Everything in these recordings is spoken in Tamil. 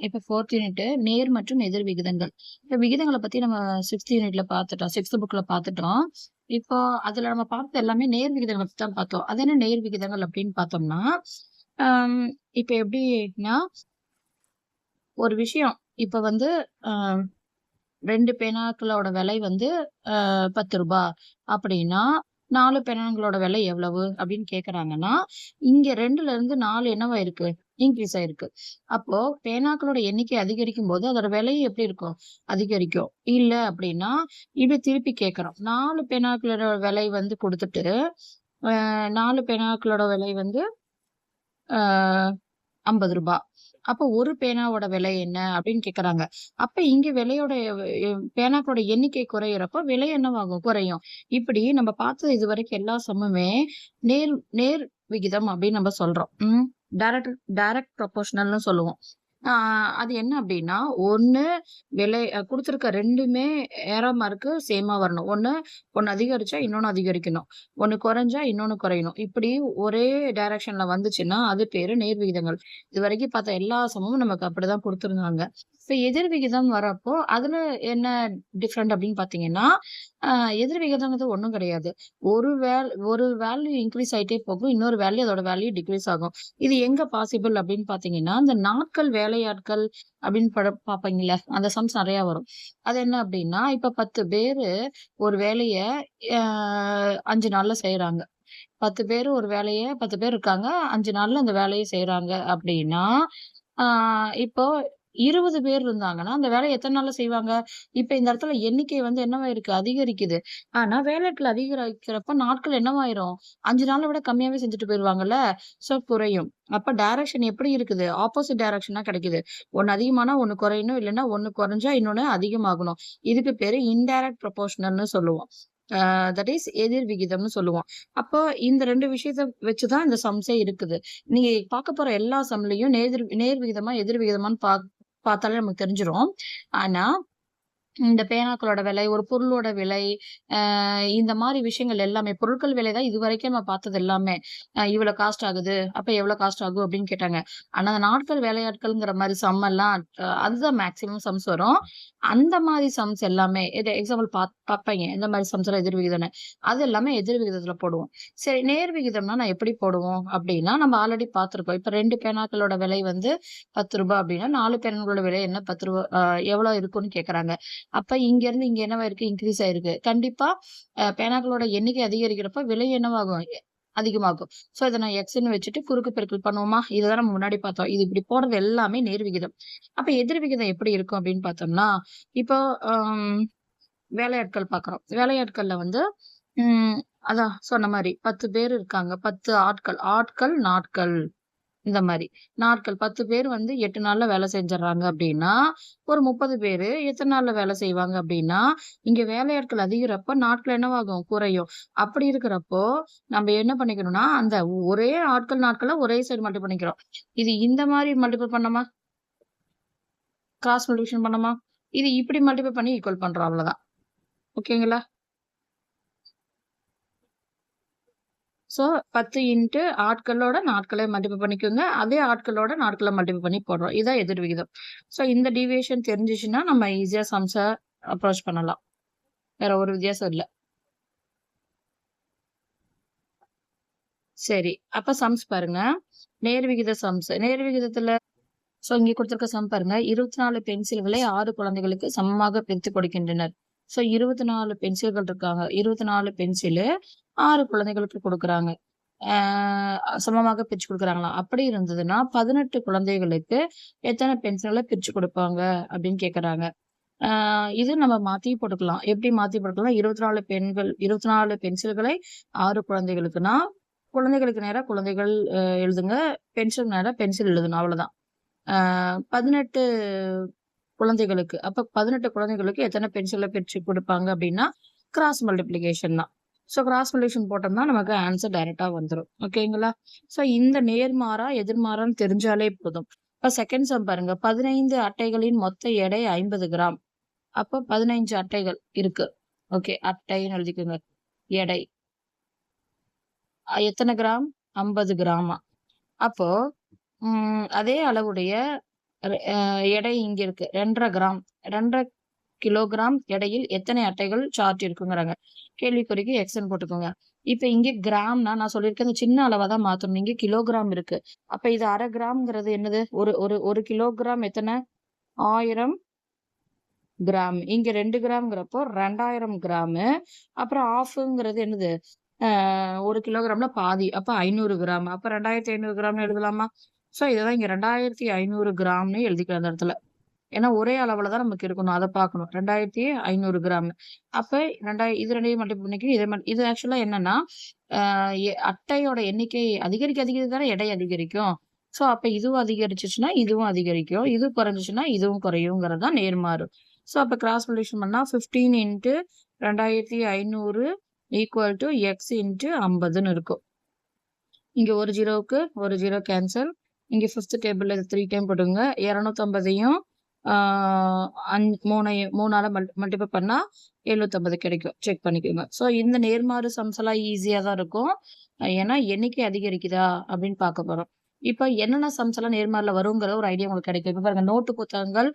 இப்போ ஃபோர்த் யூனிட் நேர் மற்றும் எதிர் விகிதங்கள். இப்ப விகிதங்களை பத்தி நம்ம சிக்ஸ்த் யூனிட்ல பார்த்துட்டோம். சிக்ஸ்த் புக்ல பார்த்துட்டோம். இப்போ அதுல நம்ம பார்த்த எல்லாமே நேர் விகிதங்களை பத்தி தான் பார்த்தோம். அது என்ன நேர் விகிதங்கள் அப்படின்னு பார்த்தோம்னா ஆம், இப்ப எப்படின்னா ஒரு விஷயம். இப்ப வந்து ஆஹ், ரெண்டு பேனாக்களோட விலை வந்து ஆஹ், பத்து ரூபாய் அப்படின்னா நாலு பெண்களோட விலை எவ்வளவு அப்படின்னு கேக்குறாங்கன்னா இங்க ரெண்டுல இருந்து நாலு என்னவா இருக்கு? இன்க்ரீஸ் ஆயிருக்கு. அப்போ பேனாக்களோட எண்ணிக்கை அதிகரிக்கும் போது அதோட விலை எப்படி இருக்கும்? அதிகரிக்கும். இல்ல அப்படின்னா இப்படி திருப்பி கேக்குறோம். நாலு பேனாக்களோட விலை வந்து கொடுத்துட்டு நாலு பேனாக்களோட விலை வந்து ஐம்பது ரூபாய். அப்ப ஒரு பேனாவோட விலை என்ன அப்படின்னு கேக்குறாங்க. அப்ப இங்க விலையோட பேனாக்களோட எண்ணிக்கை குறையிறப்ப விலை என்னவாகும்? குறையும். இப்படி நம்ம பார்த்தது இது வரைக்கும் எல்லா சமமே நேர் நேர் விகிதம் அப்படின்னு நம்ம சொல்றோம். உம் டைரக்ட் டைரக்ட் ப்ரொபோஷனல்னு சொல்லுவோம். அது என்ன அப்படின்னா ஒன்று விலை கொடுத்துருக்க ரெண்டுமே ஏற மார்க்கு சேமாக வரணும். ஒன்று ஒன்று அதிகரிச்சா இன்னொன்னு அதிகரிக்கணும். ஒன்று குறைஞ்சா இன்னொன்று குறையணும். இப்படி ஒரே டைரக்ஷன்ல வந்துச்சுன்னா அது பேர் நேர் விகிதங்கள். இது வரைக்கும் பார்த்த எல்லா சமமும் நமக்கு அப்படிதான் கொடுத்துருந்தாங்க. இப்போ எதிர் விகிதம் வரப்போ அதுல என்ன டிஃப்ரெண்ட் அப்படின்னு பார்த்தீங்கன்னா எதிர் விகிதங்கிறது ஒன்றும் கிடையாது. ஒரு வேல் ஒரு வேல்யூ இன்க்ரீஸ் ஆயிட்டே போகும் இன்னொரு வேல்யூ அதோட வேல்யூ டிக்ரீஸ் ஆகும். இது எங்க பாசிபிள் அப்படின்னு பார்த்தீங்கன்னா இந்த நாட்கள் வேலையாட்கள் அப்படின்னு பட பார்ப்பீங்களே அந்த சம்ஸ் நிறைய வரும். அது என்ன அப்படின்னா இப்ப பத்து பேரு ஒரு வேலைய ஆஹ் அஞ்சு நாள்ல செய்யறாங்க பத்து பேர் ஒரு வேலைய பத்து பேர் இருக்காங்க அஞ்சு நாள்ல அந்த வேலையை செய்யறாங்க அப்படின்னா ஆஹ் இப்போ இருபது பேர் இருந்தாங்கன்னா அந்த வேலையை எத்தனை நாள்ல செய்வாங்க? இப்ப இந்த இடத்துல எண்ணிக்கை வந்து என்னவா இருக்கு? அதிகரிக்குது. ஆனா வேலைகள் அதிகரிக்கிறப்ப நாட்கள் என்னவாயிரும்? அஞ்சு நாளை விட கம்மியாவே செஞ்சுட்டு போயிருவாங்கல்ல? சோ குறையும். அப்ப டைரக்ஷன் எப்படி இருக்குது? ஆப்போசிட் டைரக்ஷனா கிடைக்குது. ஒன்னு அதிகமானா ஒண்ணு குறையணும். இல்லைன்னா ஒண்ணு குறைஞ்சா இன்னொன்னு அதிகமாகணும். இதுக்கு பேரு இன்டைரக்ட் ப்ரொபோஷனல்னு சொல்லுவோம். தட் இஸ் எதிர் விகிதம்னு சொல்லுவோம். அப்போ இந்த ரெண்டு விஷயத்த வச்சுதான் இந்த சம்ஸே இருக்குது. நீங்க பார்க்க போற எல்லா சம்லையும் நேர் நேர் விகிதமா எதிர் விகிதமான்னு பா பார்த்தாலே நமக்கு தெரிஞ்சிடும் ஆனா இந்த பேனாக்களோட விலை ஒரு பொருளோட விலை ஆஹ் இந்த மாதிரி விஷயங்கள் எல்லாமே பொருட்கள் விலை தான் இது வரைக்கும் நம்ம பார்த்தது எல்லாமே. ஆஹ் இவ்வளவு காஸ்ட் ஆகுது அப்ப எவ்வளவு காஸ்ட் ஆகும் அப்படின்னு கேட்டாங்க. ஆனா அந்த நாட்கள் வேலையாட்கள்ங்கிற மாதிரி சம் எல்லாம் அதுதான் மேக்சிமம் சம்ஸ் வரும். அந்த மாதிரி சம்ஸ் எல்லாமே இது எக்ஸாம்பிள் பா பார்ப்பீங்க இந்த மாதிரி சம்ஸ் எல்லாம் எதிர் விகிதம்னு. அது எல்லாமே எதிர் விகிதத்துல போடுவோம். சரி நேர் விகிதம்னா நான் எப்படி போடுவோம் அப்படின்னா நம்ம ஆல்ரெடி பார்த்திருக்கோம். இப்ப ரெண்டு பேனாக்களோட விலை வந்து பத்து ரூபாய் அப்படின்னா நாலு பேனாக்களோட விலை என்ன பத்து ரூபாய் எவ்வளவு இருக்கும்னு கேக்குறாங்க. அப்ப இங்க இருந்து இங்க என்னவா இருக்கு? இன்க்ரீஸ் ஆயிருக்கு. கண்டிப்பா பேனாக்களோட எண்ணிக்கை அதிகரிக்கிறப்ப விலை என்னவாகும்? அதிகமாகும். சோ இதை நான் எக்ஸ்ன்னு வச்சுட்டு குறுக்கு பெருக்கல் பண்ணுவோமா? இதுதான் நம்ம முன்னாடி பார்த்தோம். இது இப்படி போடுறது எல்லாமே நேர் விகிதம். அப்ப எதிர் விகிதம் எப்படி இருக்கும் அப்படின்னு பார்த்தோம்னா இப்போ வேலையாட்கள் பாக்குறோம் வேலையாட்கள்ல வந்து உம் அதான் சொன்ன மாதிரி பத்து பேர் இருக்காங்க. பத்து ஆட்கள். ஆட்கள் நாட்கள். இந்த மாதிரி நாட்கள் பத்து பேர் வந்து எட்டு நாள்ல வேலை செஞ்சிடறாங்க அப்படின்னா ஒரு முப்பது பேரு எத்தனை நாள்ல வேலை செய்வாங்க அப்படின்னா இங்க வேலையாட்கள் அதிகிறப்ப நாட்கள் என்னவாகும்? குறையும். அப்படி இருக்கிறப்போ நம்ம என்ன பண்ணிக்கணும்னா அந்த ஒரே ஆட்கள் நாட்களை ஒரே சைடு மல்டிபிள் பண்ணிக்கிறோம். இது இந்த மாதிரி மல்டிபிள் பண்ணமா? கிராஸ் மல்டிபிள் பண்ணமா? இது இப்படி மல்டிபிள் பண்ணி ஈக்குவல் பண்றோம் அவ்வளவுதான் ஓகேங்களா? ஸோ பத்து இன்ட்டு ஆட்களோட நாட்களை மல்டிபிள் பண்ணிக்கோங்க. அதே ஆட்களோட நாட்களை மல்டிபிள் பண்ணி போடுறோம். இதான் எதிர் விகிதம். சோ இந்த டிவியேஷன் தெரிஞ்சிச்சுன்னா நம்ம ஈஸியா சம்ஸ அப்ரோச் பண்ணலாம். வேற ஒரு வித்தியாசம் இல்ல. சரி. அப்ப சம்ஸ் பாருங்க. நேர் விகித சம்ஸ் நேர் விகிதத்துல சோ இங்க கொடுத்திருக்க சம் பாருங்க. இருபத்தி நாலு பென்சில்களை ஆறு குழந்தைகளுக்கு சமமாக பிரித்து கொடுக்கின்றனர். ஸோ இருபத்தி நாலு பென்சில்கள் இருக்காங்க. இருபத்தி நாலு பென்சிலு ஆறு குழந்தைகளுக்கு கொடுக்குறாங்க. சமமாக பிரிச்சு கொடுக்குறாங்களா? அப்படி இருந்ததுன்னா பதினெட்டு குழந்தைகளுக்கு எத்தனை பென்சில்களை பிரிச்சு கொடுப்பாங்க அப்படின்னு கேட்குறாங்க இது நம்ம மாற்றி போட்டுக்கலாம். எப்படி மாற்றி போட்டுக்கலாம்? இருபத்தி நாலு பெண்கள் இருபத்தி நாலு பென்சில்களை ஆறு குழந்தைகளுக்குன்னா குழந்தைகளுக்கு நேராக குழந்தைகள் எழுதுங்க. பென்சில் நேராக பென்சில் எழுதணும். அவ்வளோதான் பதினெட்டு குழந்தைகளுக்கு. அப்போ பதினெட்டு குழந்தைகளுக்கு எத்தனை பென்சிலை பிரித்து கொடுப்பாங்க அப்படின்னா கிராஸ் மல்டிப்ளிகேஷன் தான். ஸோ கிராஸ் மல்டிப்ளிகேஷன் போட்டோம்னா நமக்கு ஆன்சர் டைரெக்டாக வந்துடும் ஓகேங்களா ஸோ இந்த நேர்மாறா எதிர்மாறான்னு தெரிஞ்சாலே போதும். இப்போ செகண்ட் சம் பாருங்க. பதினைந்து அட்டைகளின் மொத்த எடை ஐம்பது கிராம். அப்போ பதினைஞ்சு அட்டைகள் இருக்கு. ஓகே அட்டைன்னு எழுதிக்கோங்க. எடை. எத்தனை கிராம்? ஐம்பது கிராமா. அப்போ அதே அளவுடைய எடை இங்க இருக்கு ரெண்டரை கிராம். ரெண்டரை கிலோகிராம் எடையில் எத்தனை அட்டைகள் சார்ட் இருக்குங்கிறாங்க. கேள்விக்குறிக்கு எக்ஸன் போட்டுக்கோங்க. இப்ப இங்க கிராம்னா நான் சொல்லியிருக்கேன் இந்த சின்ன அளவா தான் மாத்தணும். இங்க கிலோகிராம் இருக்கு. அப்ப இது அரை கிராம்ங்கிறது என்னது? ஒரு ஒரு ஒரு கிலோகிராம் எத்தனை? ஆயிரம் கிராம். இங்க ரெண்டு கிராம்ங்கிறப்போ ரெண்டாயிரம் கிராமு. அப்புறம் ஆஃப்ங்கிறது என்னது? ஆஹ் ஒரு கிலோகிராம்ல பாதி. அப்ப ஐநூறு கிராம். அப்ப ரெண்டாயிரத்தி ஐநூறு கிராம்னு எழுதலாமா? ஸோ இதுதான் இங்கே ரெண்டாயிரத்தி ஐநூறு கிராம்னு எழுதிக்கலாம் அந்த இடத்துல. ஏன்னா ஒரே அளவில் தான் நமக்கு இருக்கணும். அதை பார்க்கணும். ரெண்டாயிரத்தி ஐநூறு கிராம். அப்போ ரெண்டாயிரம் இது ரெண்டையும் மல்டிபிள் பண்ணிக்கணும். இதே மாதிரி இது ஆக்சுவலாக என்னன்னா எ- அட்டையோட எண்ணிக்கை அதிகரிக்க அதிகரிக்க தானே எடை அதிகரிக்கும். ஸோ அப்போ இதுவும் அதிகரிச்சிச்சுன்னா இதுவும் அதிகரிக்கும். இது குறைஞ்சிச்சுன்னா இதுவும் குறையுங்கிறது தான் நேர்மாறு. ஸோ அப்போ கிராஸ் பொல்யூஷன் பண்ணால் ஃபிஃப்டீன் இன்ட்டு ரெண்டாயிரத்தி ஐநூறு ஈக்குவல் டு எக்ஸ் இன்ட்டு ஐம்பதுன்னு இருக்கும். இங்கே ஒரு ஜீரோவுக்கு ஒரு ஜீரோ கேன்சல் இங்கே ஃபிஃப்த் டேபிளில் இது த்ரீ டைம் போடுங்க. இரநூத்தம்பதையும் அஞ்சு மூணையும் மூணால் மல் மல்டிபிள் பண்ணால் எழுநூத்தம்பது கிடைக்கும். செக் பண்ணிக்கோங்க. ஸோ இந்த நேர்மாறு சம்ஸ் ஈஸியாக தான் இருக்கும். ஏன்னா எண்ணிக்கை அதிகரிக்குதா அப்படின்னு பார்க்க போகிறோம் இப்போ என்னென்ன சம்ஸ் எல்லாம் நேர்மாறில் வருங்கிற ஒரு ஐடியா உங்களுக்கு கிடைக்கும். இப்போ பாருங்க நோட்டு புத்தகங்கள்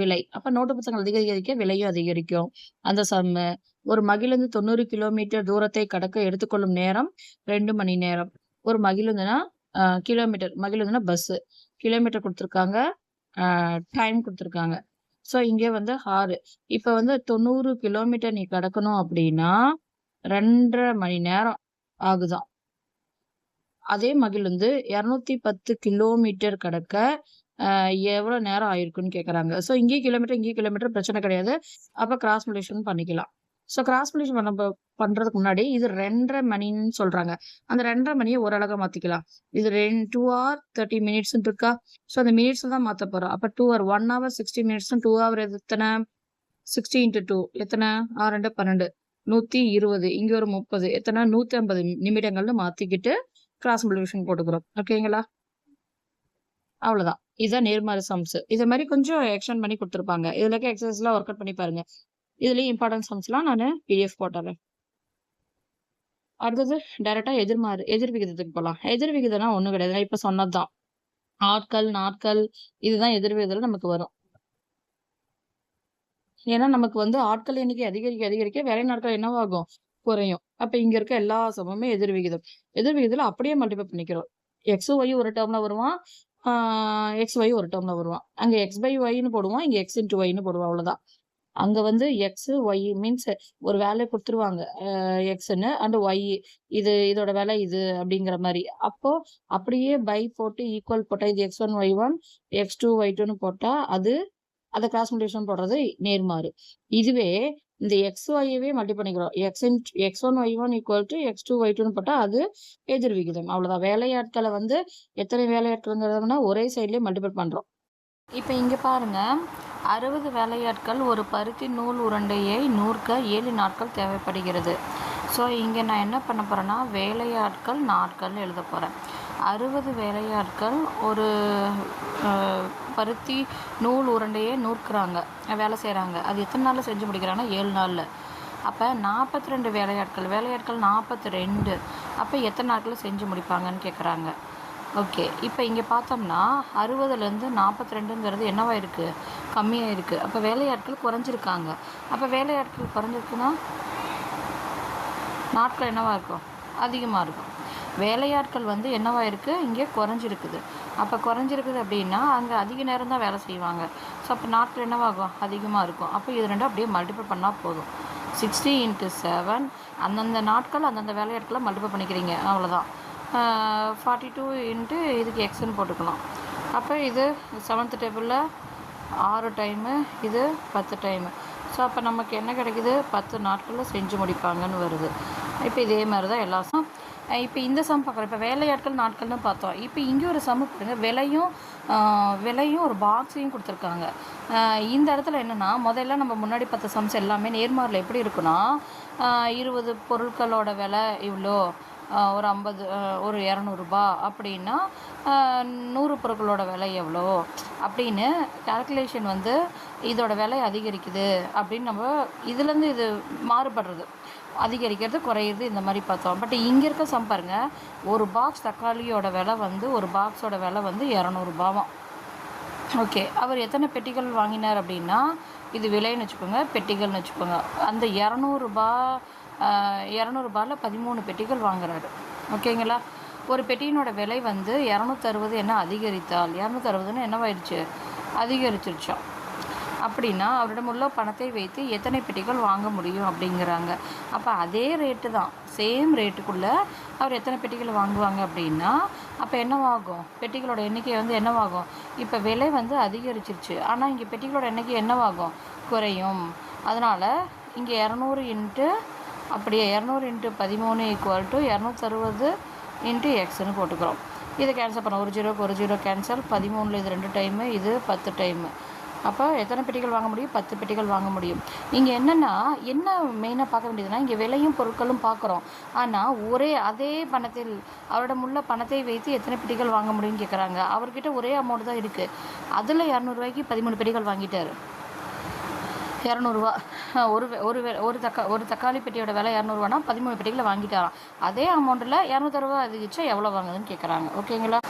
விலை. அப்போ நோட்டு புத்தகங்கள் அதிகரிக்க விலையும் அதிகரிக்கும். அந்த சம்மு ஒரு மகிழுந்து தொண்ணூறு கிலோமீட்டர் தூரத்தை கடக்க எடுத்துக்கொள்ளும் நேரம் ரெண்டு மணி நேரம். ஒரு மகிழுந்துனா கிலோமீட்டர். மகிழுந்துன்னா பஸ்ஸு கிலோமீட்டர் கொடுத்துருக்காங்க. டைம் கொடுத்துருக்காங்க. ஸோ இங்கே வந்து ஆறு. இப்போ வந்து தொண்ணூறு கிலோமீட்டர் நீ கடக்கணும் அப்படின்னா ரெண்டரை மணி நேரம் ஆகுதாம் அதே மகிழுந்து இரநூத்தி பத்து கிலோமீட்டர் கடக்க எவ்வளோ நேரம் ஆயிருக்குன்னு கேட்குறாங்க ஸோ இங்கே கிலோமீட்டர் இங்கே கிலோமீட்டர் பிரச்சனை கிடையாது. அப்போ கிராஸ் மல்டிஷன் பண்ணிக்கலாம். ஸோ கிராஸ் மல்டிஷன் பண்ண பண்றதுக்கு முன்னாடி இது ரெண்டரை மணின்னு சொல்றாங்க. அந்த ரெண்டரை மணியை ஒரு அழகா மாத்திக்கலாம். இது ரெண்டு டூ ஹவர் தேர்ட்டி மினிட்ஸ்னு இருக்கா? ஸோ அந்த மினிட்ஸ் தான் மாத்த போறோம். அப்போ two hour one hour sixty minutes two hour எத்தனை? சிக்ஸ்டி இன்ட்டு டூ எத்தனை? ஆறு ரெண்டு பன்னெண்டு. நூத்தி இருபது. இங்க ஒரு முப்பது. எத்தனை? நூத்தி ஐம்பது நிமிடங்கள்னு மாற்றிக்கிட்டு கிராஸ் மல்டிபிகேஷன் போட்டுக்கிறோம். ஓகேங்களா அவ்வளோதான் இதுதான் நேர்மாறு சம்ஸ் இதை மாதிரி கொஞ்சம் எக்ஸ்டெண்ட் பண்ணி கொடுத்துருப்பாங்க. இதுலக்கே எக்ஸசைஸ்லாம் ஒர்க் அவுட் பண்ணி பாருங்க. இதுலயும் இம்பார்ட்டன்ஸ் சம்ஸ்லாம் நான் பிடிஎஃப் போட்டுறேன். அடுத்தது டைரெக்டாக எதிர்மாறு எதிர் விகிதத்துக்கு போகலாம் எதிர் விகிதம்னா ஒன்றும் கிடையாது. இப்போ இப்ப சொன்னதுதான். ஆட்கள் நாட்கள் இதுதான் எதிர் விகிதத்தில் நமக்கு வரும். ஏன்னா நமக்கு வந்து ஆட்கள் எண்ணிக்கை அதிகரிக்க அதிகரிக்க வேலை நாட்கள் என்னவாகும்? குறையும். அப்ப இங்க இருக்க எல்லா சமமே எதிர் விகிதம். எதிர் விகிதத்துல அப்படியே மல்டிபை பண்ணிக்கிறோம். எக்ஸ் ஒய் ஒரு டேர்ம்ல வருவான். எக்ஸ் ஒய் ஒரு டேர்ம்ல வருவான். அங்க எக்ஸ் பை ஒய்னு போடுவான் இங்க எக்ஸ் இன்ட்டு ஒய்னு போடுவான் அவ்வளவுதான். அங்க வந்து எக்ஸ் ஒய் மீன்ஸ் ஒரு வேலையை கொடுத்துருவாங்க. எக்ஸ்ன்னு அண்ட் ஒய் இது இதோட வேலை இது அப்படிங்கிற மாதிரி. அப்போ அப்படியே பை போட்டு ஈக்குவல் போட்டால் இது X one Y one X two Y டூன்னு போட்டால் அது அதை கிளாஸ் மல்டிபிகேஷன் போடுறது நேர்மாறு. இதுவே இந்த எக்ஸ் ஒய்யவே மல்டி பண்ணிக்கிறோம். X X one Y one equal to X two Y டூன்னு போட்டால் அது எதிர் விகிதம். அவ்வளோதான் வேலையாட்களை வந்து எத்தனை வேலையாட்கள்ங்கிறதுனா ஒரே சைட்லேயே மல்டிபிள் பண்ணுறோம் இப்போ இங்கே பாருங்க. அறுபது வேலையாட்கள் ஒரு பருத்தி நூல் உருண்டையை நூற்க ஏழு நாட்கள் தேவைப்படுகிறது. ஸோ இங்கே நான் என்ன பண்ண போகிறேன்னா வேலையாட்கள் நாட்கள் எழுத போகிறேன் அறுபது வேலையாட்கள் ஒரு பருத்தி நூல் உருண்டையை நூற்கிறாங்க வேலை செய்கிறாங்க அது எத்தனை நாளில் செஞ்சு முடிக்கிறாங்கன்னா ஏழு நாளில். அப்போ நாற்பத்தி ரெண்டு வேலையாட்கள் வேலையாட்கள் நாற்பத்தி ரெண்டு. அப்போ எத்தனை நாட்களில் செஞ்சு முடிப்பாங்கன்னு கேட்குறாங்க ஓகே. இப்போ இங்கே பார்த்தோம்னா அறுபதுலேருந்து நாற்பத்தி ரெண்டுங்கிறது என்னவாக இருக்குது கம்மியாக இருக்குது அப்போ வேலையாட்கள் குறைஞ்சிருக்காங்க. அப்போ வேலையாட்கள் குறைஞ்சிருக்குன்னா நாட்கள் என்னவாக இருக்கும்? அதிகமாக இருக்கும். வேலையாட்கள் வந்து என்னவாக இருக்குது இங்கே குறைஞ்சிருக்குது. அப்போ குறைஞ்சிருக்குது அப்படின்னா அங்கே அதிக நேரம் தான் வேலை செய்வாங்க. ஸோ அப்போ நாட்கள் என்னவாகும் அதிகமாக இருக்கும். அப்போ இது ரெண்டும் அப்படியே மல்டிபிள் பண்ணால் போதும். சிக்ஸ்டி இன்ட்டு செவன் அந்தந்த நாட்கள் அந்தந்த வேலையாட்களை மல்டிபிள் பண்ணிக்கிறீங்க. அவ்வளோதான் ஃபார்ட்டி டூ இன்ட்டு இதுக்கு எக்ஸ்ன்னு போட்டுக்கலாம் அப்போ இது செவன்த் டேபிளில் ஆறு டைமு இது பத்து டைமு ஸோ அப்போ நமக்கு என்ன கிடைக்குது? பத்து நாட்களில் செஞ்சு முடிப்பாங்கன்னு வருது. இப்போ இதே மாதிரி தான் எல்லா சம் இப்போ இந்த சம் பார்க்குறோம். இப்போ வேலையாட்கள் நாட்கள்னு பார்த்தோம். இப்போ இங்கே ஒரு சம் பாருங்க விலையும் விலையும் ஒரு பாக்ஸையும் கொடுத்துருக்காங்க. இந்த இடத்துல என்னென்னா முதல்ல நம்ம முன்னாடி பார்த்த சம்ஸ் எல்லாமே நேர்மாரில் எப்படி இருக்குன்னா இருபது பொருட்களோட விலை இவ்வளோ ஒரு ஐம்பது ஒரு இரநூறுபா அப்படின்னா நூறு பொருட்களோட விலை எவ்வளோ? அப்படின்னு கால்குலேஷன் வந்து இதோட விலை அதிகரிக்குது அப்படின்னு நம்ம இதுலேருந்து இது மாறுபடுறது. அதிகரிக்கிறது குறையிறது இந்த மாதிரி பார்த்தோம். பட் இங்கே இருக்க சம் பாருங்கள் ஒரு பாக்ஸ் தக்காளியோட விலை வந்து ஒரு பாக்ஸோட விலை வந்து இரநூறுபாவாம் ஓகே அவர் எத்தனை பெட்டிகள் வாங்கினார் அப்படின்னா இது விலைன்னு வச்சுக்கோங்க பெட்டிகள்னு வச்சுக்கோங்க. அந்த இரநூறுபா இரநூறுபாவில் பதிமூணு பெட்டிகள் வாங்குறாரு. ஓகேங்களா? ஒரு பெட்டியினோட விலை வந்து இரநூத்தறுபது என்ன அதிகரித்தால் இரநூத்தறுபதுன்னு என்னவாயிடுச்சு? அதிகரிச்சிருச்சோம் அப்படின்னா அவரிடம் உள்ள பணத்தை வைத்து எத்தனை பெட்டிகள் வாங்க முடியும் அப்படிங்கிறாங்க. அப்போ அதே ரேட்டு தான். சேம் ரேட்டுக்குள்ளே அவர் எத்தனை பெட்டிகள் வாங்குவாங்க அப்படின்னா அப்போ என்னவாகும்? பெட்டிகளோட எண்ணிக்கை வந்து என்னவாகும்? இப்போ விலை வந்து அதிகரிச்சிருச்சு. ஆனால் இங்கே பெட்டிகளோட எண்ணிக்கை என்னவாகும்? குறையும். அதனால் இங்கே இரநூறு இன்ட்டு அப்படியே இரநூறு இன்ட்டு பதிமூணு ஈக்குவல் டு இரநூத்தறுபது இன்ட்டு எக்ஸ்னு போட்டுக்கிறோம். இதை கேன்சல் பண்ண ஒரு ஜீரோக்கு ஒரு ஜீரோ கேன்சல் பதிமூணில் இது ரெண்டு டைமு இது பத்து டைமு அப்போ எத்தனை பெட்டிகள் வாங்க முடியும்? பத்து பெட்டிகள் வாங்க முடியும். இங்கே என்னென்னா என்ன மெயினாக பார்க்க வேண்டியதுன்னா இங்கே விலையும் பொருட்களும் பார்க்குறோம். ஆனால் ஒரே அதே பணத்தில் அவரிடம் உள்ள பணத்தை வைத்து எத்தனை பெட்டிகள் வாங்க முடியும்னு கேட்குறாங்க அவர்கிட்ட ஒரே அமௌண்ட் தான் இருக்குது அதில் இரநூறுவாய்க்கு பதிமூணு பெட்டிகள் வாங்கிட்டார். இரநூறுவா. ஒரு ஒரு ஒரு தக்கா ஒரு தக்காளி பெட்டியோட விலை இரநூறுவானா? பதிமூணு பெட்டிகளை வாங்கிட்டாராம். அதே அமௌண்ட்டில் இரநூத்தறுபா அதிகரிச்சா எவ்வளோ வாங்குதுன்னு கேட்குறாங்க ஓகேங்களா?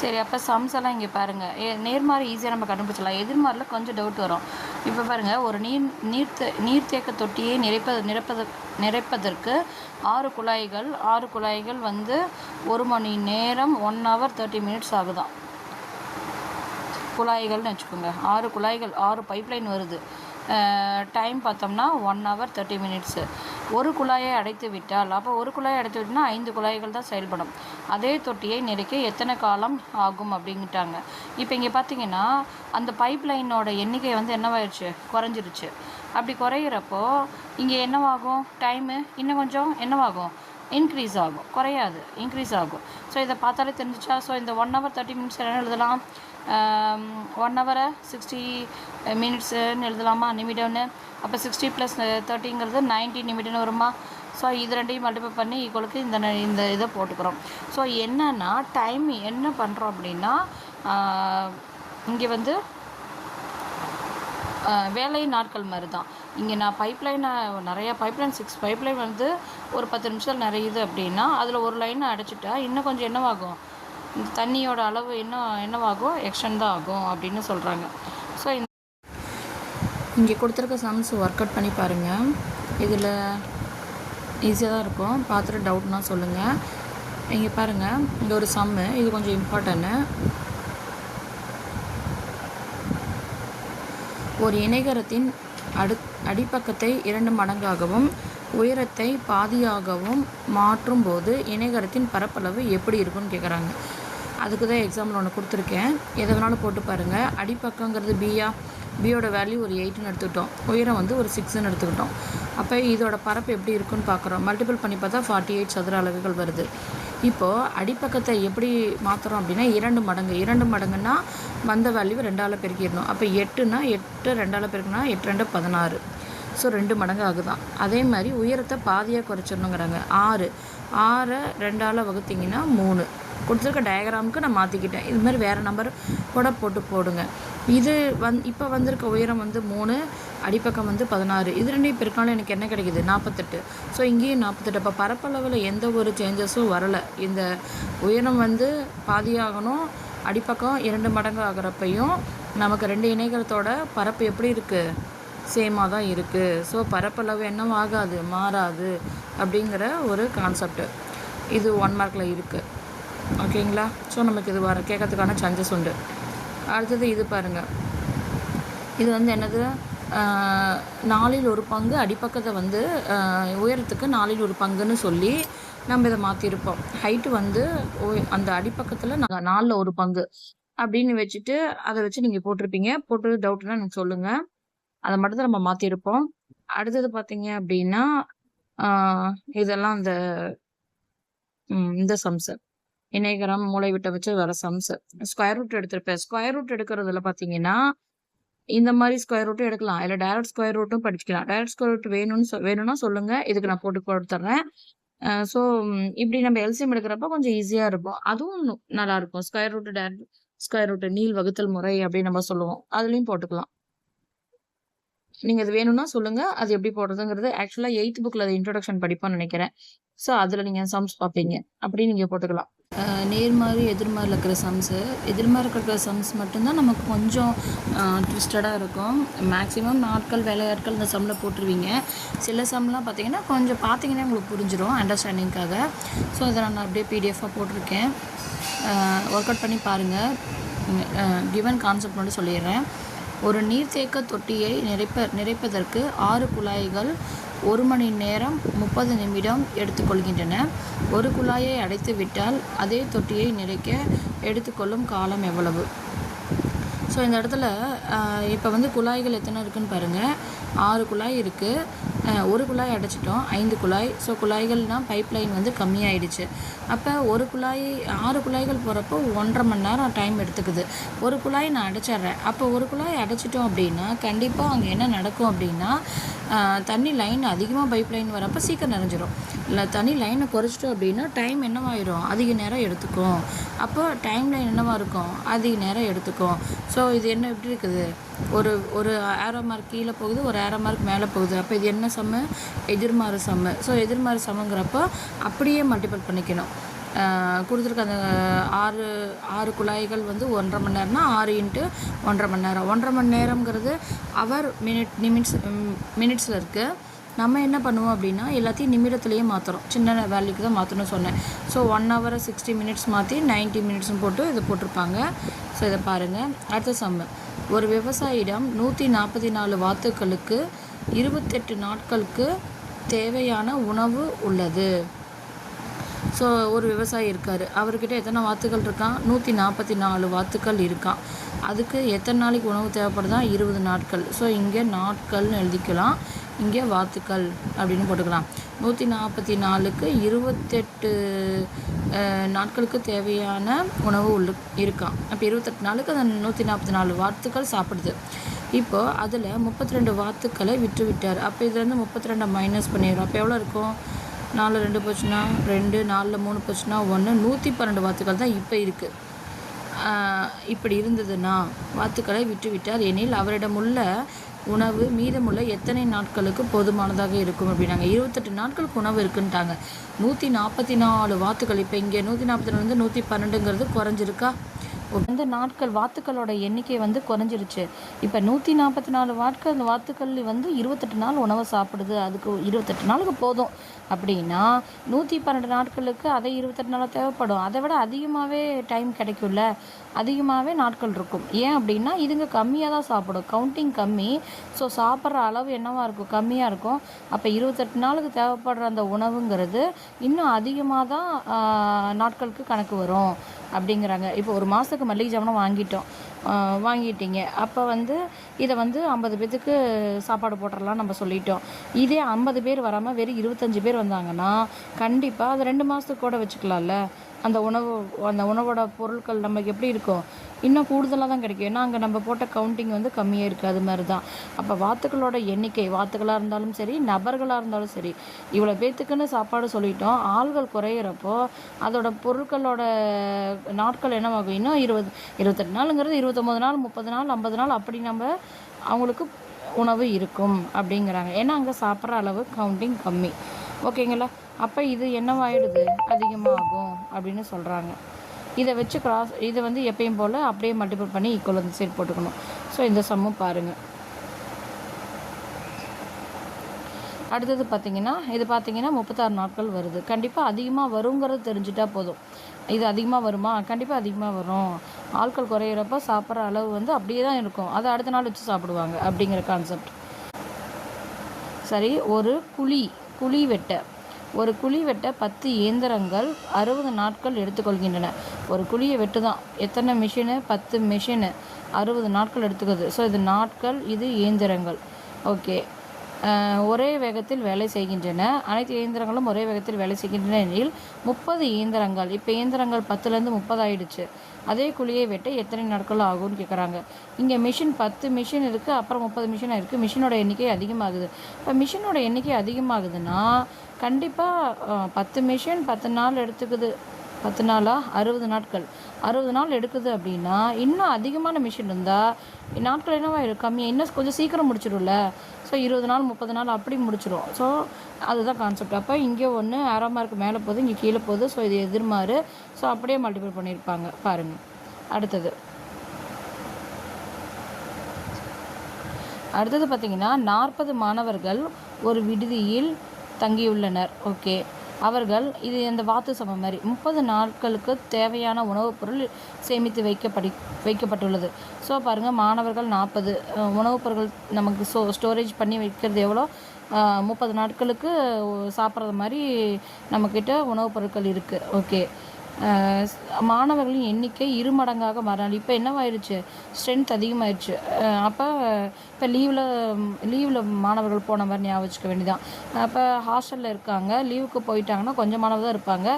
சரி அப்போ சம்ஸ் எல்லாம் இங்கே பாருங்கள் நேர்மாறு ஈஸியாக நம்ம கண்டுபிடிச்சலாம் எதிர்மாரில் கொஞ்சம் டவுட் வரும். இப்போ பாருங்கள் ஒரு நீர் நீர்த்த நீர்த்தேக்க தொட்டியை நிறைப்பது நிரப்பது நிறைப்பதற்கு ஆறு குழாய்கள் ஆறு குழாய்கள் வந்து ஒரு மணி நேரம் ஒன் ஹவர் தேர்ட்டி மினிட்ஸ் ஆகுதான் குழாய்கள்னு வச்சுக்கோங்க. ஆறு குழாய்கள் ஆறு பைப்லைன் வருது. டைம் பார்த்தோம்னா ஒன் ஹவர் தேர்ட்டி மினிட்ஸு ஒரு குழாயை அடைத்து விட்டால் அப்போ ஒரு குழாயை அடைத்து விட்டுனா ஐந்து குழாய்கள் தான் செயல்படும். அதே தொட்டியை நிறைக்க எத்தனை காலம் ஆகும் அப்படின்ட்டாங்க. இப்போ இங்கே பார்த்தீங்கன்னா அந்த பைப் லைனோட எண்ணிக்கை வந்து என்னவாயிருச்சு? குறைஞ்சிருச்சு. அப்படி குறையிறப்போ இங்கே என்னவாகும்? டைமு இன்னும் கொஞ்சம் என்னவாகும்? இன்க்ரீஸ் ஆகும். குறையாது. இன்க்ரீஸ் ஆகும். ஸோ இதை பார்த்தாலே தெரிஞ்சிச்சா? ஸோ இந்த ஒன் ஹவர் தேர்ட்டி மினிட்ஸ் என்ன எழுதலாம்? ஒன் ஹவரை சிக்ஸ்டி மினிட்ஸுன்னு எழுதலாமா? நிமிடம்னு. அப்போ சிக்ஸ்டி ப்ளஸ் தேர்ட்டிங்கிறது நைன்ட்டி நிமிடம்னு வருமா? ஸோ இது ரெண்டையும் மல்டிபை பண்ணி ஈக்குவலுக்கு இந்த இந்த இதை போட்டுக்கிறோம். ஸோ என்னன்னா டைம் என்ன பண்ணுறோம் அப்படின்னா இங்கே வந்து வேலை நாட்கள் மாதிரி தான் இங்கே நான் பைப்லைனை நிறையா பைப்லைன் சிக்ஸ் பைப்லைன் வந்து ஒரு பத்து நிமிஷத்தில் நிறையுது அப்படின்னா அதில் ஒரு லைனை அடைச்சிட்டா இன்னும் கொஞ்சம் என்னவாகும்? தண்ணியோட அளவு இன்னும் என்னவாகும் எக்ஸ்டெண்ட் தான் ஆகும் அப்படின்னு சொல்கிறாங்க ஸோ இங்கே கொடுத்துருக்க சம்ஸ் ஒர்க் அவுட் பண்ணி பாருங்கள் இதில் ஈஸியாக தான் இருக்கும். பார்த்துட்டு டவுட்னா சொல்லுங்கள் இங்கே பாருங்கள் இந்த ஒரு சம்மு இது கொஞ்சம் இம்பார்ட்டன்னு ஒரு இணைகரத்தின் அடு அடிப்பக்கத்தை இரண்டு மடங்காகவும் உயரத்தை பாதியாகவும் மாற்றும் போது இணைகரத்தின் பரப்பளவு எப்படி இருக்கும்னு கேட்குறாங்க அதுக்கு தான் எக்ஸாம்பிள் ஒன்று கொடுத்துருக்கேன். எதை வேணாலும் போட்டு பாருங்கள் அடிப்பக்கங்கிறது பியா பியோட வேல்யூ ஒரு எயிட்னு எடுத்துக்கிட்டோம். உயரம் வந்து ஒரு சிக்ஸ்னு எடுத்துக்கிட்டோம். அப்போ இதோட பரப்பு எப்படி இருக்குன்னு பார்க்குறோம். மல்டிபிள் பண்ணி பார்த்தா ஃபார்ட்டி எயிட் சதுர அளவுகள் வருது. இப்போது அடிப்பக்கத்தை எப்படி மாற்றுறோம் அப்படின்னா இரண்டு மடங்கு. இரண்டு மடங்குன்னா வந்த வேல்யூ ரெண்டால் பெருக்கிடணும். அப்போ எட்டுனா எட்டு ரெண்டால் பெருக்குனா எட்டு ரெண்டு பதினாறு. ஸோ ரெண்டு மடங்கு ஆகுதான். அதே மாதிரி உயரத்தை பாதியாக குறைச்சிடணுங்கிறாங்க. ஆறு. ஆறை ரெண்டால் வகுத்தீங்கன்னா மூணு. கொடுத்துருக்க டயக்ராமுக்கு நான் மாற்றிக்கிட்டேன் இது மாதிரி வேறு நம்பர் கூட போட்டு போடுங்க. இது வந் இப்போ வந்திருக்க உயரம் வந்து மூணு அடிப்பக்கம் வந்து பதினாறு. இது ரெண்டையும் பெருக்காலும் எனக்கு என்ன கிடைக்குது? நாற்பத்தெட்டு ஸோ இங்கேயும் நாற்பத்தெட்டு அப்போ பரப்பளவில் எந்த ஒரு சேஞ்சஸும் வரலை. இந்த உயரம் வந்து பாதியாகணும் அடிப்பக்கம் இரண்டு மடங்கு ஆகிறப்பையும் நமக்கு ரெண்டு இணைகரத்தோட பரப்பு எப்படி இருக்குது சேமாக தான் இருக்குது ஸோ பரப்பளவு என்னவும் ஆகாது மாறாது அப்படிங்கிற ஒரு கான்செப்ட் இது ஒன் மார்க்கில் இருக்குது ஓகேங்களா? ஸோ நமக்கு இது வர கேட்கறதுக்கான சான்சஸ் உண்டு. அடுத்தது இது பாருங்கள் இது வந்து என்னது? நாளில் நாலில் ஒரு பங்கு அடிப்பக்கத்தை வந்து உயரத்துக்கு நாளில் ஒரு பங்குன்னு சொல்லி நம்ம இதை மாற்றிருப்போம் ஹைட்டு வந்து அந்த அடிப்பக்கத்தில் நாங்கள் நாலில் ஒரு பங்கு. அப்படின்னு வச்சுட்டு அதை வச்சு நீங்கள் போட்டிருப்பீங்க. போட்டு டவுட்னா எனக்கு சொல்லுங்கள் அதை மட்டும் தான் நம்ம மாற்றிருப்போம் அடுத்தது பார்த்தீங்க அப்படின்னா இதெல்லாம் அந்த இந்த சம்சர் இணைகரம் மூளை விட்ட வச்சு வர சம்ஸ் ஸ்கொயர் ரூட் எடுத்திருப்பேன். ஸ்கொயர் ரூட் எடுக்கிறதுல பார்த்தீங்கன்னா இந்த மாதிரி ஸ்கொயர் ரூட்டும் எடுக்கலாம். இல்லை டைரக்ட் ஸ்கொயர் ரூட்டும் படிச்சுக்கலாம். டைரக்ட் ஸ்கொயர் ரூட் வேணும்னு சொ- வேணும்னா சொல்லுங்க. இதுக்கு நான் போட்டு கொடுத்துட்றேன் ஸோ இப்படி நம்ம எல்சிஎம் எடுக்கிறப்ப கொஞ்சம் ஈஸியாக இருக்கும். அதுவும் நல்லா இருக்கும். Square root direct square root நீள் வகுத்தல் முறை அப்படின்னு நம்ம சொல்லுவோம். அதுலேயும் போட்டுக்கலாம். நீங்கள் இது வேணும்னா சொல்லுங்கள் அது எப்படி போடுறதுங்கிறது ஆக்சுவலாக 8த் புக்கில் அது இன்ட்ரொடக்ஷன் படிப்போம்னு நினைக்கிறேன் ஸோ அதில் நீங்கள் சம்ஸ் பார்ப்பீங்க. அப்படி நீங்கள் போட்டுக்கலாம். நேர்மாறு, எதிர்மாறுல இருக்கிற சம்ஸு. எதிர்மாறு இருக்கிற சம்ஸ் மட்டும்தான் நமக்கு கொஞ்சம் ட்விஸ்டடாக இருக்கும். மேக்ஸிமம் நாட்கள், வேலையாட்கள் இந்த சம்மில் போட்டுருவீங்க. சில சம்லாம் பார்த்தீங்கன்னா, கொஞ்சம் பார்த்தீங்கன்னா உங்களுக்கு புரிஞ்சிடும் அண்டர்ஸ்டாண்டிங்க்காக. ஸோ இதை நான் அப்படியே பிடிஎஃபாக போட்டிருக்கேன். ஒர்க் அவுட் பண்ணி பாருங்கள் கிவன் கான்செப்ட் மட்டும் சொல்லிடுறேன் ஒரு நீர்த்தேக்க தொட்டியை நிறைப்ப நிறைப்பதற்கு ஆறு குழாய்கள் ஒரு மணி நேரம் 30 நிமிடம் எடுத்துக்கொள்கின்றன. ஒரு குழாயை அடைத்து விட்டால், அதே தொட்டியை நிறைக்க எடுத்துக்கொள்ளும் காலம் எவ்வளவு? ஸோ இந்த இடத்துல இப்போ வந்து குழாய்கள் எத்தனை இருக்குன்னு பாருங்கள் ஆறு குழாய் இருக்குது ஒரு குழாய் அடைச்சிட்டோம் ஐந்து குழாய். ஸோ குழாய்கள்னால் பைப் லைன் வந்து கம்மியாயிடுச்சு. அப்போ ஒரு குழாய் ஆறு குழாய்கள் போகிறப்போ ஒன்றரை மணி நேரம் டைம் எடுத்துக்குது. ஒரு குழாய் நான் அடைச்சிடுறேன். அப்போ ஒரு குழாய் அடைச்சிட்டோம் அப்படின்னா, கண்டிப்பாக அங்கே என்ன நடக்கும் அப்படின்னா, தண்ணி லைன் அதிகமா பைப்லைன் வரப்போ சீக்கிரம் நிறைஞ்சிரும். இல்லை தண்ணி லைனை குறைச்சிட்டோம் அப்படின்னா, டைம் என்னவாயிரும்? அதிக நேரம் எடுத்துக்கும். அப்போ டைம் லைன் என்னவாக இருக்கும்? அதிக நேரம் எடுத்துக்கும். ஸோ இது என்ன எப்படி இருக்குது? ஒரு ஒரு ஏரோ மார்க் கீழே போகுது. ஒரு ஏரோ மார்க் மேலே போகுது. அப்போ இது என்ன சம்மு? எதிர்மாறு சம்மு. ஸோ எதிர்மாறு சம்முங்கிறப்போ அப்படியே மல்டிபிள் பண்ணிக்கணும். கொடுத்துருக்க அந்த 6 6 குழாய்கள் வந்து 1 1/2 மணி நேரம்னா ஆறு இன்ட்டு 1 1/2 மணி நேரம். 1 1/2 மணி நேரங்கிறது அவர் மினிட் நிமிட்ஸ் மினிட்ஸில் இருக்குது இருக்கு. நம்ம என்ன பண்ணுவோம் அப்படின்னா, எல்லாத்தையும் நிமிடத்துலேயே மாற்றுறோம் சின்ன வேல்யூக்கு தான் மாற்றணும்னு சொன்னேன். ஸோ ஒன் ஹவரை சிக்ஸ்டி மினிட்ஸ் மாற்றி நைன்ட்டி மினிட்ஸும் போட்டு இதை போட்டிருப்பாங்க. ஸோ இதை பாருங்க. அடுத்த சம்மு. ஒரு விவசாயிடம் நூற்றி நாற்பத்தி நாலு வாத்துக்களுக்கு 28 நாட்களுக்கு தேவையான உணவு உள்ளது. ஸோ ஒரு விவசாயி இருக்கார் அவர்கிட்ட எத்தனை வாத்துக்கள் இருக்கான் நூற்றி நாற்பத்தி நாலு வாத்துக்கள் இருக்கான் அதுக்கு எத்தனை நாளைக்கு உணவு தேவைப்படுதா இருபது நாட்கள். ஸோ இங்கே நாட்கள்னு எழுதிக்கலாம். இங்கே வாத்துக்கள் அப்படின்னு போட்டுக்கலாம். நூற்றி நாற்பத்தி நாலுக்கு இருபத்தெட்டு நாட்களுக்கு தேவையான உணவு உள்ள இருக்கான் அப்போ இருபத்தெட்டு நாளுக்கு அந்த 144 வாத்துக்கள் சாப்பிடுது. இப்போது அதில் முப்பத்தி ரெண்டு வாத்துக்களை விட்டு விட்டார் அப்போ இதுலேருந்து 32 மைனஸ் பண்ணிடுறோம். அப்போ எவ்வளோ இருக்கும்? 4ல 2 போச்சுன்னா 2, 4ல 3 போச்சுன்னா 1 112 வாத்துக்கள் தான் இப்போ இருக்குது இப்படி இருந்ததுன்னா, வாத்துக்களை விற்றுவிட்டார் எனில், அவரிடமுள்ள உணவு மீதமுள்ள எத்தனை நாட்களுக்கு போதுமானதாக இருக்கும் அப்படின்னாங்க. 28 நாட்களுக்கு உணவு இருக்குன்ட்டாங்க. 144 வாத்துக்கள். இப்போ இங்கே நூற்றி நாற்பத்தி இங்க 144லேருந்து 112ங்கிறது குறைஞ்சிருக்கா? அந்த நாட்கள் வாத்துக்களோட எண்ணிக்கை வந்து குறைஞ்சிருச்சு. இப்போ நூற்றி நாற்பத்தி நாலு வாட்கள் வாத்துக்கள் வந்து 28 நாள் உணவை சாப்பிடுது. அதுக்கு 28 நாளுக்கு போதும் அப்படின்னா, 112 நாட்களுக்கு அதே 28 நாளா தேவைப்படும். அதை விட அதிகமாகவே டைம் கிடைக்கும்ல. அதிகமாகவே நாட்கள் இருக்கும். ஏன் அப்படின்னா, இதுங்க கம்மியாக தான் சாப்பிடும். கவுண்டிங் கம்மி. ஸோ சாப்பிட்ற அளவு என்னவாக இருக்கும்? கம்மியாக இருக்கும். அப்போ இருபத்தெட்டு நாளுக்கு தேவைப்படுற அந்த உணவுங்கிறது, இன்னும் அதிகமாக தான் நாட்களுக்கு கணக்கு வரும் அப்படிங்கிறாங்க. இப்போ ஒரு மாதத்துக்கு மளிகை ஜாமனம் வாங்கிட்டோம். வாங்கிட்டீங்க. அப்போ வந்து இதை வந்து 50 பேத்துக்கு சாப்பாடு போட்டுடலாம் நம்ம சொல்லிட்டோம். இதே 50 பேர் வராமல் வெறும் 25 பேர் வந்தாங்கன்னா, கண்டிப்பாக அதை ரெண்டு மாதத்துக்கு கூட வச்சுக்கலாம்ல. அந்த உணவு அந்த உணவோட பொருட்கள் நமக்கு எப்படி இருக்கும்? இன்னும் கூடுதலாக தான் கிடைக்கும். ஏன்னா, அங்கே நம்ம போட்ட கவுண்டிங் வந்து கம்மியாக இருக்குது அது மாதிரி தான். அப்போ வாத்துக்களோட எண்ணிக்கை வாத்துக்களாக இருந்தாலும் சரி, நபர்களாக இருந்தாலும் சரி, இவ்வளோ பேத்துக்குன்னு சாப்பாடு சொல்லிட்டோம். ஆள்கள் குறையிறப்போ, அதோட பொருட்களோட நாட்கள் என்னவாகும்? இன்னும் 20 28 நாளுங்கிறது 29 நாள், 30 நாள், 50 நாள் அப்படி நம்ம அவங்களுக்கு உணவு இருக்கும் அப்படிங்கிறாங்க. ஏன்னா, அங்கே சாப்பிட்ற அளவு கவுண்டிங் கம்மி. ஓகேங்களா? அப்போ இது என்னவாயிடுது? அதிகமாகும் அப்படின்னு சொல்கிறாங்க இதை வச்சு கிராஸ் இதை வந்து எப்பயும் போல் அப்படியே மல்டிபிள் பண்ணி ஈக்குவல் அந்த சைடு போட்டுக்கணும். ஸோ இந்த சம்மும் பாருங்கள் அடுத்தது பார்த்தீங்கன்னா, இது பார்த்தீங்கன்னா 36 நாட்கள் வருது. கண்டிப்பாக அதிகமாக வருங்கிறது தெரிஞ்சுட்டா போதும். இது அதிகமாக வருமா? கண்டிப்பாக அதிகமாக வரும். ஆட்கள் குறையிறப்ப சாப்பிட்ற அளவு வந்து அப்படியே தான் இருக்கும். அதை அடுத்த நாள் வச்சு சாப்பிடுவாங்க அப்படிங்கிற கான்செப்ட். சரி, ஒரு குழி குழி வெட்ட ஒரு குழி வெட்ட 10 இயந்திரங்கள் 60 நாட்கள் எடுத்துக்கொள்கின்றன. ஒரு குழியை வெட்டு தான் எத்தனை மிஷினு? 10 மிஷினு. 60 நாட்கள் எடுத்துக்கிறது ஸோ இது நாட்கள், இது இயந்திரங்கள். ஓகே. ஒரே வேகத்தில் வேலை செய்கின்றன. அனைத்து இயந்திரங்களும் ஒரே வேகத்தில் வேலை செய்கின்றன எனில், 30 இயந்திரங்கள் இப்போ இயந்திரங்கள் 10லேருந்து 30 ஆயிடுச்சு. அதே குழியை வெட்ட எத்தனை நாட்கள் ஆகும்னு கேட்குறாங்க. இங்கே மிஷின் 10 மிஷின் இருக்குது அப்புறம் 30 மிஷின் இருக்குது மிஷினோட எண்ணிக்கை அதிகமாகுது. இப்போ மிஷினோட எண்ணிக்கை அதிகமாகுதுன்னா, கண்டிப்பாக பத்து மிஷின் 10 நாள் எடுத்துக்குது. பத்து நாளா அறுபது நாட்கள் அறுபது நாள் எடுக்குது அப்படின்னா இன்னும் அதிகமான மிஷின் இருந்தால் நாட்கள் என்னவா கம்மியாக இன்னும் கொஞ்சம் சீக்கிரம் முடிச்சிடும்ல ஸோ இருபது நாள் முப்பது நாள் அப்படி முடிச்சிடும் ஸோ அதுதான் கான்செப்ட் அப்போ இங்கே ஒன்று ஆறாம் மார்க் மேலே போகுது இங்கே கீழே போகுது. ஸோ இது எதிர்மாறு. ஸோ அப்படியே மல்டிபிள் பண்ணியிருப்பாங்க பாருங்கள் அடுத்தது. அடுத்தது பார்த்திங்கன்னா நாற்பது மாணவர்கள் ஒரு விடுதியில் தங்கியுள்ளனர். ஓகே அவர்கள் இது இந்த வாத்து சமம் மாதிரி முப்பது நாட்களுக்கு தேவையான உணவுப் பொருள் சேமித்து வைக்கப்படி வைக்கப்பட்டுள்ளது. ஸோ பாருங்கள் மாணவர்கள் நாற்பது உணவுப் பொருட்கள் நமக்கு ஸ்டோ ஸ்டோரேஜ் பண்ணி வைக்கிறது எவ்வளோ? முப்பது நாட்களுக்கு சாப்பிட்றது மாதிரி நம்மக்கிட்ட உணவுப் பொருட்கள் இருக்குது ஓகே மாணவர்களின் எண்ணிக்கை இரு மடங்காக மாறினால இப்போ என்னவாயிருச்சு? ஸ்ட்ரென்த் அதிகமாயிருச்சு. அப்போ இப்போ லீவில் லீவில் மாணவர்கள் போன மாதிரி ஞாபகம் வச்சுக்க வேண்டியதான் அப்போ ஹாஸ்டலில் இருக்காங்க. லீவுக்கு போயிட்டாங்கன்னா கொஞ்சம் மாணவர் தான் இருப்பாங்க.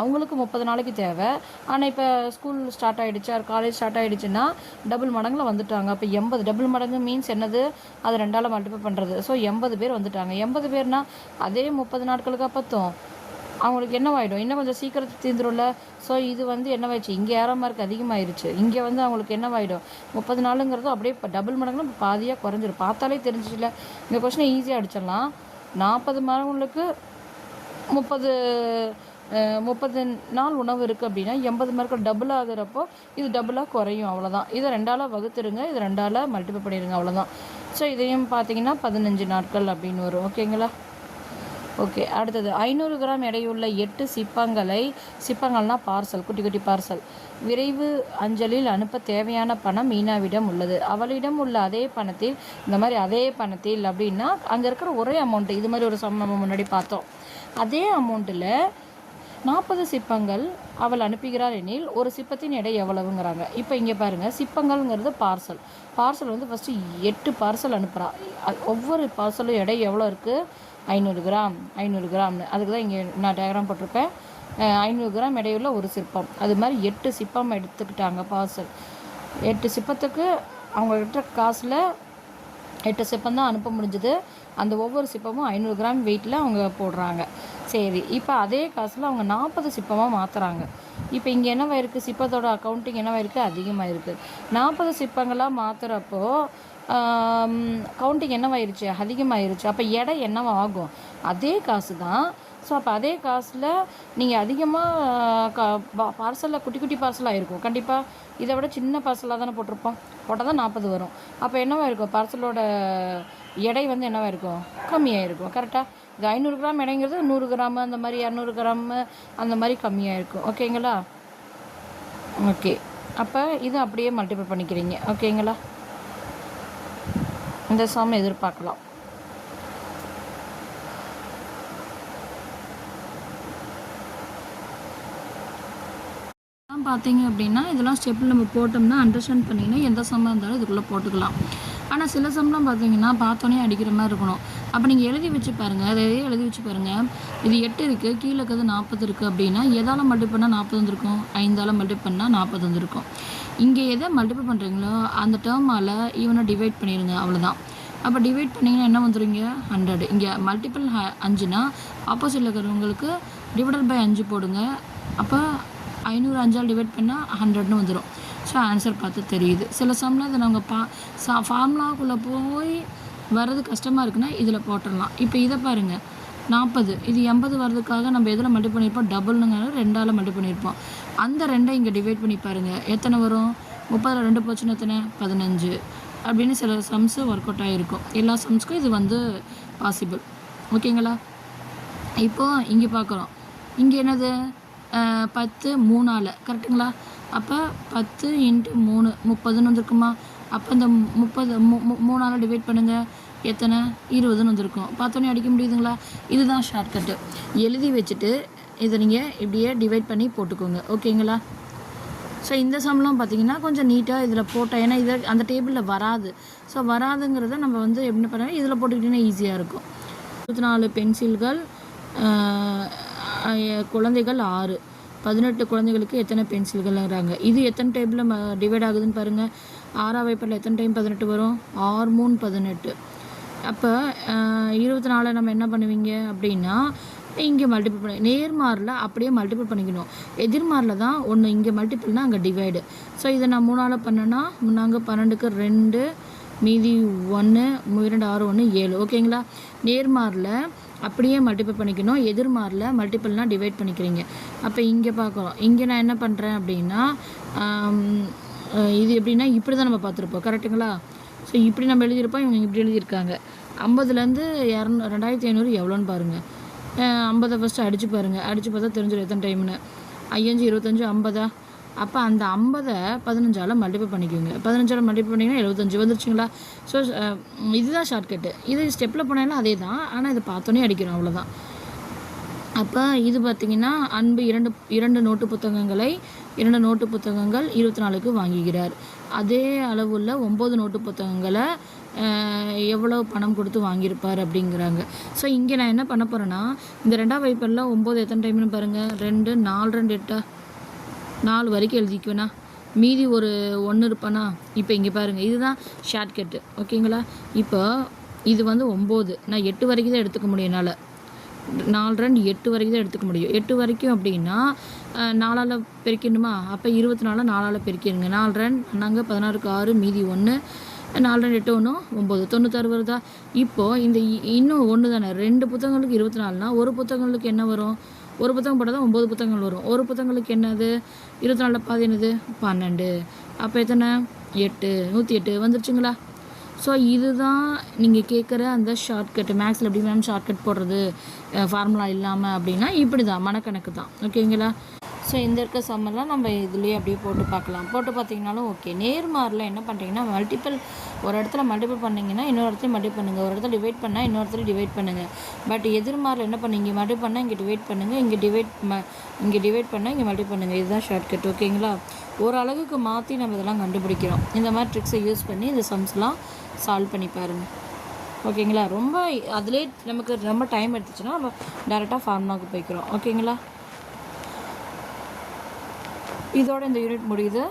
அவங்களுக்கு முப்பது நாளைக்கு தேவை. ஆனால் இப்போ ஸ்கூல் ஸ்டார்ட் ஆகிடுச்சு ஆர் காலேஜ் ஸ்டார்ட் ஆகிடுச்சுன்னா டபுள் மடங்கில் வந்துட்டாங்க. அப்போ எண்பது டபுள் மடங்கு மீன்ஸ் என்னது? அது ரெண்டால் மல்டிப்ளை பண்ணுறது ஸோ எண்பது பேர் வந்துட்டாங்க. எண்பது பேர்னால் அதே முப்பது நாட்களுக்கு அப்பத்தும் அவங்களுக்கு என்னவாயிடும்? இன்னும் கொஞ்சம் சீக்கிரத்து தீர்ந்துரும்ல ஸோ இது வந்து என்னவாயிடுச்சு? இங்கே ஏற மார்க் அதிகமாயிருச்சு. இங்கே வந்து அவங்களுக்கு என்னவாயிடும்? முப்பது நாளுங்கிறது அப்படியே இப்போ டபுள் மடங்குன்னு இப்போ பாதியாக குறைஞ்சிரும். பார்த்தாலே தெரிஞ்சிச்சுல. இந்த கொஸ்டினை ஈஸியாக அடிச்சிடலாம். நாற்பது மாணவர்களுக்கு முப்பது முப்பது நாள் உணவு இருக்குது அப்படின்னா எண்பது மார்க்கு டபுள் ஆகுறப்போ இது டபுளாக குறையும். அவ்வளோதான் இதை ரெண்டால் வகுத்துருங்க. இது ரெண்டால் மல்டிப்ளை பண்ணிடுங்க அவ்வளோதான் ஸோ இதையும் பார்த்தீங்கன்னா பதினஞ்சு நாட்கள் அப்படின்னு வரும். ஓகேங்களா ஓகே அடுத்தது. ஐநூறு கிராம் எடையுள்ள எட்டு சிப்பங்களை சிப்பங்கள்னா பார்சல் குட்டி குட்டி பார்சல் விரைவு அஞ்சலில் அனுப்ப தேவையான பணம் மீனாவிடம் உள்ளது. அவளிடம் உள்ள அதே பணத்தில் இந்த மாதிரி அதே பணத்தில் அப்படின்னா அங்கே இருக்கிற ஒரே அமௌண்ட்டு இது மாதிரி ஒரு சம் நம்ம முன்னாடி பார்த்தோம். அதே அமௌண்ட்டில் நாற்பது சிப்பங்கள் அவள் அனுப்புகிறார் எனில் ஒரு சிப்பத்தின் எடை எவ்வளவுங்கிறாங்க. இப்போ இங்கே பாருங்கள் சிப்பங்கள்ங்கிறது பார்சல் பார்சல் வந்து ஃபஸ்ட்டு எட்டு பார்சல் அனுப்புகிறா ஒவ்வொரு பார்சலும் எடை எவ்வளோ இருக்குது ஐநூறு கிராம் ஐநூறு கிராம்னு. அதுக்கு தான் இங்கே நான் டயக்ராம் போட்டிருப்பேன். ஐநூறு கிராம் இடையுள்ள ஒரு சிற்பம். அது மாதிரி எட்டு சிப்பம் எடுத்துக்கிட்டாங்க பார்சல் எட்டு சிப்பத்துக்கு அவங்கக்கிட்ட காசில் எட்டு சிப்பம் தான் அனுப்ப முடிஞ்சது. அந்த ஒவ்வொரு சிப்பமும் ஐநூறு கிராம் வெயிட்டில் அவங்க போடுறாங்க. சரி இப்போ அதே காசில் அவங்க நாற்பது சிப்பமாக மாற்றுறாங்க இப்போ இங்கே என்னவா இருக்குது சிப்பத்தோட அக்கௌண்ட்டிங் என்னவா இருக்குது அதிகமாக இருக்குது நாற்பது சிப்பங்களாக மாற்றுறப்போ கவுண்டிங் என்னவாயிருச்சு? அதிகமாகிருச்சு அப்போ எடை என்னவாகும்? அதே காசு தான் ஸோ அப்போ அதே காசில் நீங்கள் அதிகமாக க பார்சலில் குட்டி குட்டி பார்சலாக இருக்கும். கண்டிப்பாக இதை விட சின்ன பார்சலாக தானே போட்டிருப்போம். போட்டால் தான் நாற்பது வரும். அப்போ என்னவாக இருக்கும் பார்சலோட எடை வந்து என்னவாக இருக்கும் கம்மியாக இருக்கும் கரெக்டாக இது ஐநூறு கிராம் எடைங்கிறது நூறு கிராம் அந்த மாதிரி இரநூறு கிராம் அந்த மாதிரி கம்மியாக இருக்கும் ஓகேங்களா? ஓகே. அப்போ இது அப்படியே மல்டிபிள் பண்ணிக்கிறீங்க. ஓகேங்களா? இந்த சாமி எதிர்பார்க்கலாம். பார்த்தீங்க அப்படின்னா இதெல்லாம் ஸ்டெப்பில் நம்ம போட்டோம்னா அண்டர்ஸ்டாண்ட் பண்ணிங்கன்னா எந்த சம்மாக இருந்தாலும் இதுக்குள்ளே போட்டுக்கலாம். ஆனால் சில சம்லாம் பார்த்தீங்கன்னா பார்த்தோன்னே அடிக்கிற மாதிரி இருக்கணும். அப்போ நீங்கள் எழுதி வச்சு பாருங்கள் அதை எழுதி வச்சு பாருங்கள் இது எட்டு இருக்குது கீழே இருக்கிறது நாற்பது இருக்குது அப்படின்னா எதால் மல்டிப் பண்ணால் நாற்பது வந்திருக்கும். ஐந்தால் மல்டிப் பண்ணால் நாற்பது வந்திருக்கும். இங்கே எதை மல்டிப் பண்ணுறீங்களோ அந்த டேர்மால் ஈவனை டிவைட் பண்ணிடுங்க அவ்வளோதான் அப்போ டிவைட் பண்ணிங்கன்னா என்ன வந்துருங்க? ஹண்ட்ரட் இங்கே மல்டிபிள் அஞ்சுனா ஆப்போசிட்டில் இருக்கிறவங்களுக்கு டிவைடட் பை அஞ்சு போடுங்க. அப்போ ஐநூறு அஞ்சால் டிவைட் பண்ணால் ஹண்ட்ரட்னு வந்துடும் ஸோ ஆன்சர் பார்த்து தெரியுது. சில சமயம் இதை நாங்கள் பா சா ஃபார்முலாக்குள்ளே போய் வர்றது கஷ்டமாக இருக்குன்னா இதில் போட்டுடலாம் இப்போ இதை பாருங்கள் நாற்பது இது எண்பது வர்றதுக்காக நம்ம எதில் மல்டி பண்ணியிருப்போம்? டபுள்னுங்க ரெண்டால் மல்டி பண்ணியிருப்போம். அந்த ரெண்டை இங்கே டிவைட் பண்ணி பாருங்கள் எத்தனை வரும்? முப்பதில் ரெண்டு போச்சுன்னா எத்தனை? பதினஞ்சு. அப்படின்னு சில சம்ஸு ஒர்க் அவுட் ஆகிருக்கும் எல்லா சம்ஸ்க்கும் இது வந்து பாசிபிள் ஓகேங்களா? இப்போ இங்கே பார்க்குறோம் இங்கே என்னது? பத்து மூணால். கரெக்டுங்களா அப்போ பத்து இன்ட்டு மூணு முப்பதுன்னு வந்திருக்குமா? அப்போ இந்த முப்பது மூ மூணால் டிவைட் பண்ணுங்கள் எத்தனை? இருபதுன்னு வந்திருக்கும். பார்த்தோன்னே அடிக்க முடியுதுங்களா? இதுதான் ஷார்ட்கட்டு எழுதி வச்சுட்டு இதை நீங்கள் இப்படியே டிவைட் பண்ணி போட்டுக்கோங்க. ஓகேங்களா? ஸோ இந்த சம்லாம் பார்த்தீங்கன்னா கொஞ்சம் நீட்டாக இதில் போட்டால் ஏன்னா இதை அந்த டேபிளில் வராது. ஸோ வராதுங்கிறத நம்ம வந்து எப்படி பண்ணால் இதில் போட்டுக்கிட்டிங்கன்னா ஈஸியாக இருக்கும். இருபத்தி நாலு பென்சில்கள் குழந்தைகள் ஆறு. பதினெட்டு குழந்தைகளுக்கு எத்தனை பென்சில்கள்ங்கிறாங்க இது எத்தனை டேபிளில் டிவைட் ஆகுதுன்னு பாருங்கள் ஆறாம் வைப்பரில் எத்தனை டைம் பதினெட்டு வரும்? ஆறு மூணு பதினெட்டு. அப்போ இருபத்தி நாலு நம்ம என்ன பண்ணுவீங்க அப்படின்னா இங்கே மல்டிபிள் பண்ணி நேர்மாரில் அப்படியே மல்டிபிள் பண்ணிக்கணும். எதிர்மாரில் தான் ஒன்று இங்கே மல்டிபிள்னால் அங்கே டிவைடு ஸோ இதை நான் மூணால் பண்ணேன்னா முன்னாங்க பன்னெண்டுக்கு ரெண்டு மீதி ஒன்று இரண்டு ஆறு ஒன்று ஏழு. ஓகேங்களா நேர்மாரில் அப்படியே மல்டிபிள் பண்ணிக்கணும். எதிர்மாரில் மல்டிபிள்னால் டிவைட் பண்ணிக்கிறீங்க. அப்போ இங்கே பார்க்குறோம் இங்கே நான் என்ன பண்ணுறேன் அப்படின்னா இது எப்படின்னா இப்படி தான் நம்ம பார்த்துருப்போம். கரெக்டுங்களா ஸோ இப்படி நம்ம எழுதியிருப்போம் இவங்க இப்படி எழுதியிருக்காங்க. ஐம்பதுலேருந்து இரநூ ரெண்டாயிரத்தி ஐநூறு எவ்வளோன்னு பாருங்கள் ஐம்பதை ஃபஸ்ட்டு அடித்து பாருங்கள் அடித்து பார்த்தா தெரிஞ்சிடும் எத்தனை டைம்னு ஐயஞ்சு இருபத்தஞ்சு ஐம்பதா? அப்போ அந்த ஐம்பதை பதினஞ்சால் மல்டிபிள் பண்ணிக்கோங்க. பதினஞ்சால் மல்டிபிள் பண்ணிங்கன்னா எழுபத்தஞ்சு வந்துருச்சுங்களா? ஸோ இதுதான் ஷார்ட்கட்டு இது ஸ்டெப்பில் போனாலும் அதே தான் ஆனால் இதை பார்த்தோன்னே அடிக்கிறோம் அவ்வளோதான் அப்போ இது பார்த்திங்கன்னா அன்பு இரண்டு இரண்டு நோட்டு புத்தகங்களை இரண்டு நோட்டு புத்தகங்கள் இருபத்தி நாலுக்கு வாங்குகிறார். அதே அளவுள்ள ஒம்பது நோட்டு புத்தகங்களை எவ்வளோ பணம் கொடுத்து வாங்கியிருப்பார் அப்படிங்கிறாங்க. ஸோ இங்கே நான் என்ன பண்ண போகிறேன்னா இந்த ரெண்டாம் வைப்பரில் ஒம்பது எத்தனை டைம்னு பாருங்கள் ரெண்டு நாலு ரெண்டு எட்டா? நாலு வரைக்கும் எழுதிக்குவேண்ணா மீதி ஒரு ஒன்று இருப்பானா? இப்போ இங்கே பாருங்கள் இதுதான் ஷார்ட்கட்டு ஓகேங்களா இப்போ இது வந்து ஒம்பது நான் எட்டு வரைக்கும் தான் எடுத்துக்க முடியும் என்னால். நாலு ரன் எட்டு வரைக்கும் தான் எடுத்துக்க முடியும். எட்டு வரைக்கும் அப்படின்னா நாலால் பெருக்கிடணுமா? அப்போ இருபத்தி நாலு நாலால் பெருக்கிடுங்க. நாலு ரன் நாங்கள் பதினாறுக்கு ஆறு மீதி ஒன்று நாலு ரெண்டு எட்டு ஒன்று ஒம்பது தொண்ணூத்தாறு வருதா? இப்போது இந்த இ- இன்னும் ஒன்று தானே. ரெண்டு புத்தகங்களுக்கு இருபத்தி நாலுனா ஒரு புத்தகங்களுக்கு என்ன வரும்? ஒரு புத்தகம் போட்டால் தான் ஒம்பது புத்தகங்கள் வரும். ஒரு புத்தகங்களுக்கு என்னது? இருபத்தி நாலில் பாதி என்னது? பன்னெண்டு. அப்போ எத்தனை? எட்டு. நூற்றி எட்டு. வந்துருச்சுங்களா? ஸோ இதுதான் நீங்கள் கேட்குற அந்த ஷார்ட்கட் மேக்ஸில் எப்படி மேம் ஷார்ட்கட் போடுறது? ஃபார்முலா இல்லாமல் அப்படின்னா இப்படி தான் மனக்கணக்கு தான் ஓகேங்களா ஸோ இந்த இருக்க சம்மர்லாம் நம்ம இதுலேயே அப்படியே போட்டு பார்க்கலாம். போட்டு பார்த்தீங்கனாலும் ஓகே நேர்மாரில் என்ன பண்ணுறீங்கன்னா மல்டிபிள் ஒரு இடத்துல மல்டிபிள் பண்ணீங்கன்னா இன்னொரு இடத்துல மல்டிபிள் பண்ணுங்கள் ஒரு இடத்துல டிவைட் பண்ணால் இன்னொரு இடத்துல டிவைட் பண்ணுங்கள் பட் எதிர்மாரில் என்ன பண்ணீங்க? மல்டிபிள் பண்ணால் இங்கே டிவைட் பண்ணுங்கள் இங்கே டிவைட் ம இங்கே டிவைட் பண்ணால் இங்கே மல்டிபிள் பண்ணுங்கள் இதுதான் ஷார்ட்கட் ஓகேங்களா ஓரளவுக்கு மாற்றி நம்ம இதெல்லாம் கண்டுபிடிக்கிறோம். இந்த மாதிரி ட்ரிக்ஸை யூஸ் பண்ணி இந்த சம்ஸ்லாம் சால்வ் பண்ணி பாருங்கள் ஓகேங்களா ரொம்ப அதிலே நமக்கு ரொம்ப டைம் எடுத்துச்சுன்னா நம்ம டேரெக்டாக ஃபார்முலாவுக்கு போய்க்கிறோம். ஓகேங்களா இதோட இந்த யூனிட் முடியுது.